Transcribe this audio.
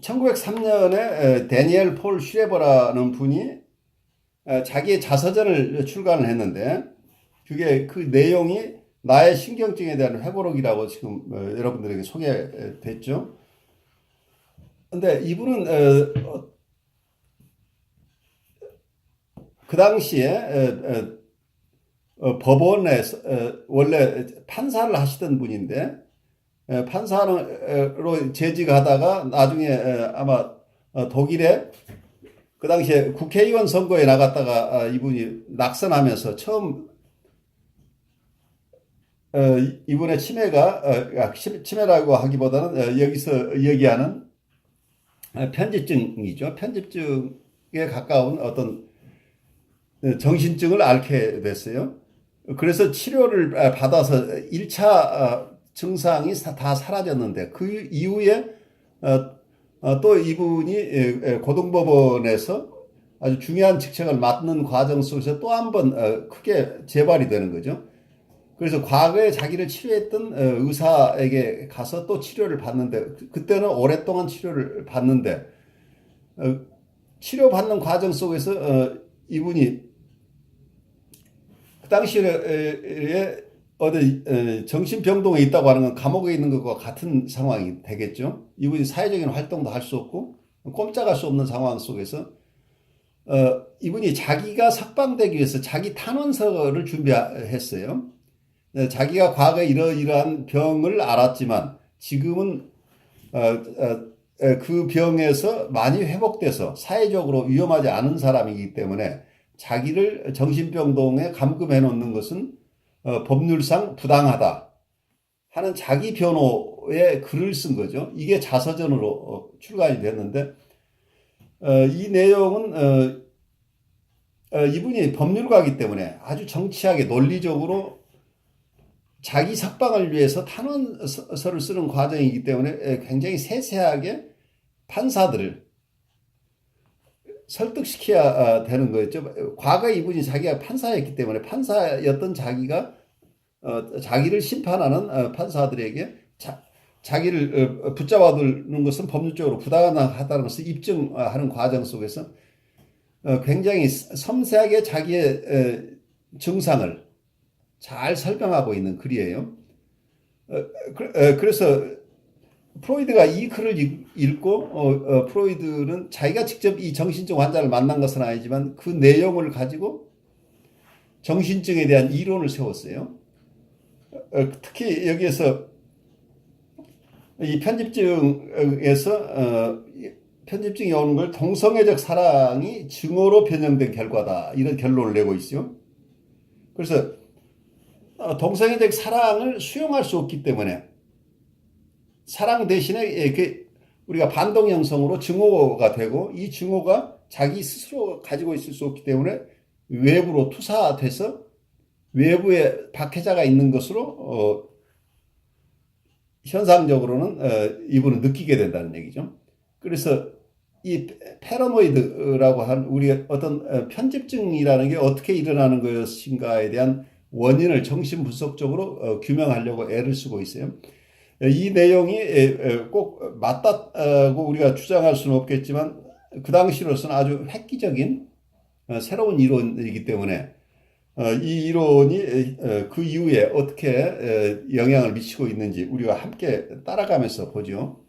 1903년에 데니엘 폴 슈레버라는 분이 에, 자기의 자서전을 출간을 했는데 그게 그 내용이 나의 신경증에 대한 회고록이라고 지금 어, 여러분들에게 소개됐죠. 근데 이분은 어, 어, 그 당시에 어, 법원에서 어, 원래 판사를 하시던 분인데 에, 판사로 재직하다가 나중에 에, 아마 어, 독일에 그 당시에 국회의원 선거에 나갔다가 아, 이분이 낙선하면서 처음 어, 이분의 치매가 어, 아, 치- 치매라고 하기보다는 어, 여기서 얘기하는 어, 편집증이죠. 편집증에 가까운 어떤 어, 정신증을 앓게 됐어요. 그래서 치료를 아, 받아서 1차 증상이 사- 다 사라졌는데 그 이후에 어, 어, 또 이분이 에, 에, 고등법원에서 아주 중요한 직책을 맡는 과정 속에서 또 한번 어, 크게 재발이 되는 거죠. 그래서 과거에 자기를 치료했던 어, 의사에게 가서 또 치료를 받는데 그- 그때는 오랫동안 치료를 받는데 어, 치료받는 과정 속에서 어, 이분이 그 당시에 어디 에, 정신병동에 있다고 하는 건 감옥에 있는 것과 같은 상황이 되겠죠. 이분이 사회적인 활동도 할 수 없고 꼼짝할 수 없는 상황 속에서 어, 이분이 자기가 석방되기 위해서 자기 탄원서를 준비했어요. 네, 자기가 과거에 이러이러한 병을 알았지만 지금은 어, 어, 에, 그 병에서 많이 회복돼서 사회적으로 위험하지 않은 사람이기 때문에 자기를 정신병동에 감금해 놓는 것은 어, 법률상 부당하다 하는 자기 변호의 글을 쓴 거죠. 이게 자서전으로 어, 출간이 됐는데 어, 이 내용은 어, 어, 이분이 법률가이기 때문에 아주 정치하게 논리적으로 자기 석방을 위해서 탄원서를 쓰는 과정이기 때문에 에, 굉장히 세세하게 판사들을 설득시켜야 아, 되는 거였죠. 과거에 이분이 자기가 판사였기 때문에 판사였던 자기가 어, 자기를 심판하는 어, 판사들에게 자, 자기를 어, 붙잡아두는 것은 법률적으로 부당하다는 것을 입증하는 과정 속에서 어, 굉장히 섬세하게 자기의 에, 증상을 잘 설명하고 있는 글이에요. 그래서 프로이드가 이 글을 읽- 읽고 어, 어, 프로이드는 자기가 직접 이 정신증 환자를 만난 것은 아니지만 그 내용을 가지고 정신증에 대한 이론을 세웠어요. 어, 특히 여기에서 이 편집증에서 어, 이 편집증이 오는 걸 동성애적 사랑이 증오로 변형된 결과다 이런 결론을 내고 있어요. 그래서 어, 동성애적 사랑을 수용할 수 없기 때문에 사랑 대신에 예, 그 우리가 반동 형성으로 증오가 되고 이 증오가 자기 스스로 가지고 있을 수 없기 때문에 외부로 투사돼서 외부에 박해자가 있는 것으로 어, 현상적으로는 어, 이분은 느끼게 된다는 얘기죠. 그래서 이 패러노이드라고 한 우리 어떤 어, 편집증이라는 게 어떻게 일어나는 것인가에 대한 원인을 정신 분석적으로 어, 규명하려고 애를 쓰고 있어요. 이 내용이 에, 에, 꼭 맞다고 우리가 주장할 수는 없겠지만 그 당시로서는 아주 획기적인 어, 새로운 이론이기 때문에 어, 이 이론이 에, 어, 그 이후에 어떻게 에, 영향을 미치고 있는지 우리가 함께 따라가면서 보죠.